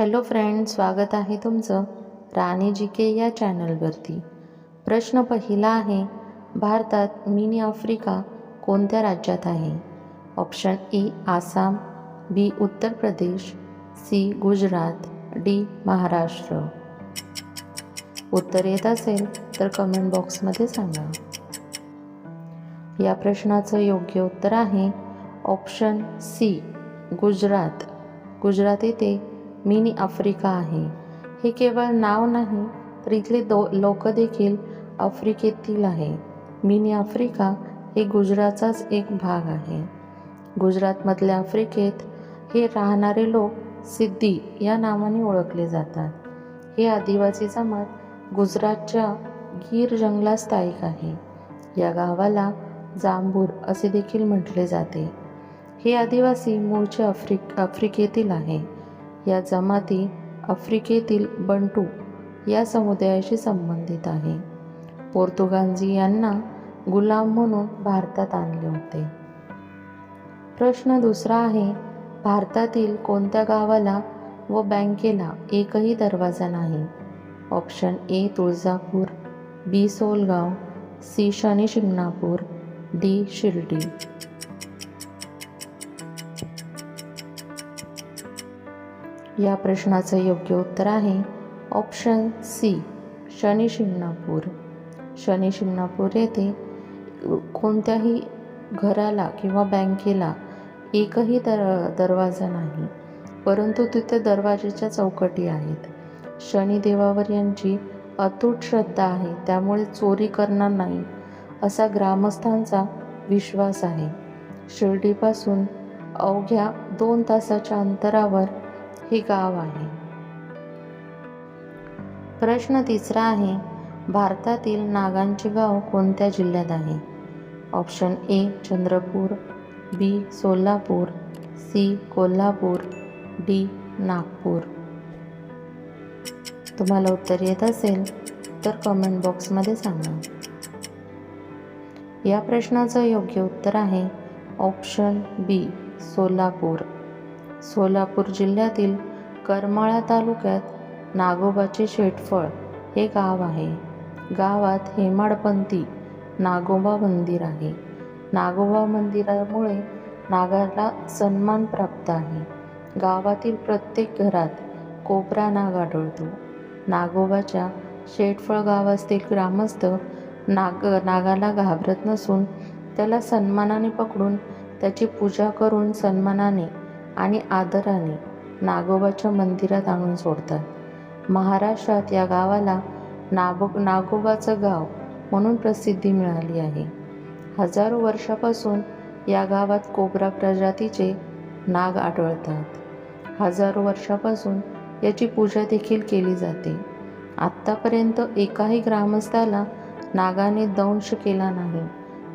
Hello friend स्वागत आहे तुमचं राणी जी के या चॅनलवरती. प्रश्न पहिला आहे भारतात मिनी आफ्रिका कोणत्या राज्यात आहे? Option A Assam B Uttar Pradesh C Gujarat D Maharashtra. उत्तर येत असेल तर कमेंट बॉक्समध्ये सांगा. या प्रश्नाचं योग्य उत्तर आहे ऑप्शन सी गुजरात. गुजरात येथे मिनी आफ्रिका आहे. हे केवळ नाव नाही तर इथले दो लोक देखील आफ्रिकेतील आहे. मिनी आफ्रिका हे गुजरातचाच एक भाग आहे. गुजरातमधल्या आफ्रिकेत हे राहणारे लोक सिद्धी या नावाने ओळखले जातात. हे आदिवासी जमात गुजरातच्या गीर जंगलात स्थायिक आहे. या गावाला जांभूर असे देखील म्हटले जाते. हे आदिवासी मूळचे आफ्रिक आफ्रिकेतील आहे. या जमाती आफ्रिकेतील बंटू या समुदायाशी संबंधित आहे. पोर्तुगांजी यांना गुलाम म्हणून भारतात आणले होते. प्रश्न दुसरा आहे भारतातील कोणत्या गावाला व बँकेला एकही दरवाजा नाही? Option A Tuljapur B Solgaon C Shani Shingnapur D Shirdi. या प्रश्नाचं योग्य उत्तर आहे. Option C Shani Shingnapur. Shani Shingnapur येथे कोणत्याही घराला किंवा बँकेला एकही दर दरवाजा नाही परंतु तिथे दरवाजेच्या चौकटी आहेत. शनिदेवावर यांची अतूट श्रद्धा आहे त्यामुळे चोरी करणार नाही असा ग्रामस्थांचा विश्वास आहे. शिर्डीपासून अवघ्या दोन तासाच्या अंतरावर हे गाव आहे. प्रश्न तिसरा आहे भारतातील नागांचे गाव कोणत्या जिल्ह्यात आहे? Option A Chandrapur B Solapur C Kolhapur D Nagpur. तुम्हाला उत्तर येत असेल तर कमेंट बॉक्समध्ये सांगा. या प्रश्नाचं योग्य उत्तर आहे ऑप्शन बी सोलापूर. सोलापूर जिल्ह्यातील करमाळा तालुक्यात नागोबाचे शेटफळ हे गाव आहे. गावात हेमाडपंथी नागोबा मंदिर आहे. नागोबा मंदिरामुळे नागाला सन्मान प्राप्त आहे. गावातील प्रत्येक घरात कोपरा नाग आढळतो. नागोबाच्या शेटफळ गावातील ग्रामस्थ नाग नागाला घाबरत नसून त्याला सन्मानाने पकडून त्याची पूजा करून सन्मानाने आणि आदराने नागोबाच्या मंदिरात आणून सोडतात. महाराष्ट्रात या गावाला नागो नागोबाचं गाव म्हणून प्रसिद्धी मिळाली आहे. हजारो वर्षापासून या गावात कोबरा प्रजातीचे नाग आढळतात. हजारो वर्षापासून याची पूजा देखील केली जाते. आत्तापर्यंत एकाही ग्रामस्थाला नागाने दंश केला नाही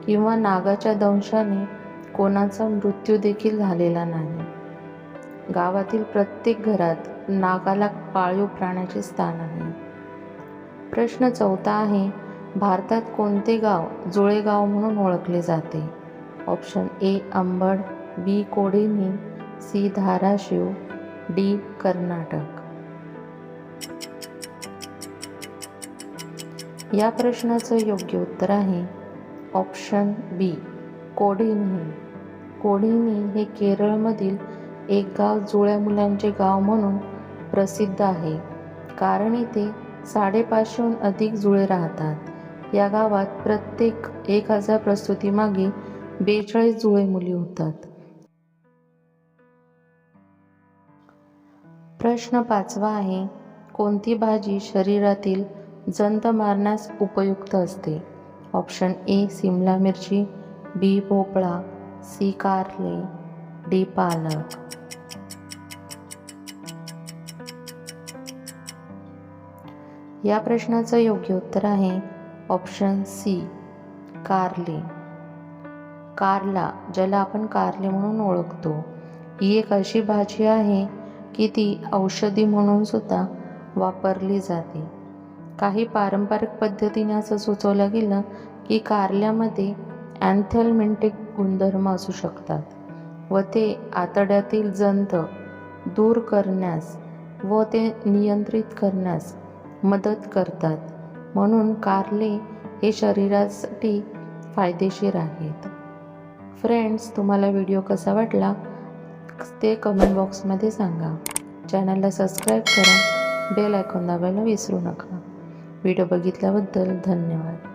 किंवा नागाच्या दंशाने कोणाचा मृत्यू देखील झालेला नाही. गावातील प्रत्येक घरात नागाला पाळीव प्राण्याचे स्थान आहे. प्रश्न चौथा आहे भारतात कोणते गाव जुळेगाव म्हणून ओळखले जाते? Option A Ambad B Kodini C Dharashiv D Karnataka. या प्रश्नाचं योग्य उत्तर आहे ऑप्शन बी कोडिनी. कोडिनी हे केरळमधील एक गाव जुळ्या मुलांचे गाव म्हणून प्रसिद्ध आहे. कारण इथे साडेपाचशेहून अधिक जुळे राहतात. या गावात प्रत्येक एक हजार प्रस्तुतीमागे बेचाळीस जुळे मुली होतात. प्रश्न पाचवा आहे कोणती भाजी शरीरातील जंत मारण्यास उपयुक्त असते? ऑप्शन ए सिमला मिरची बी भोपळा सी कारले. डी पालक. या प्रश्नाचं योग्य उत्तर आहे ऑप्शन सी कारले. कारला ज्याला आपण कारले म्हणून ओळखतो. ही एक अशी भाजी आहे की ती औषधी म्हणून सुद्धा वापरली जाते. काही पारंपरिक पद्धतीने असं सुचवलं गेलं की कारल्यामध्ये अँथेलमेंटिक गुणधर्म असू शकतात. व ते आतड्यातील जंत दूर करण्यास व ते नियंत्रित करण्यास मदत करतात. म्हणून कारले हे शरीरासाठी फायदेशीर आहेत. फ्रेंड्स तुम्हाला व्हिडिओ कसा वाटला? ते कमेंट बॉक्समध्ये सांगा. चॅनलला सबस्क्राईब करा. बेल आयकॉन दाबायला विसरू नका. व्हिडिओ बघितल्याबद्दल धन्यवाद.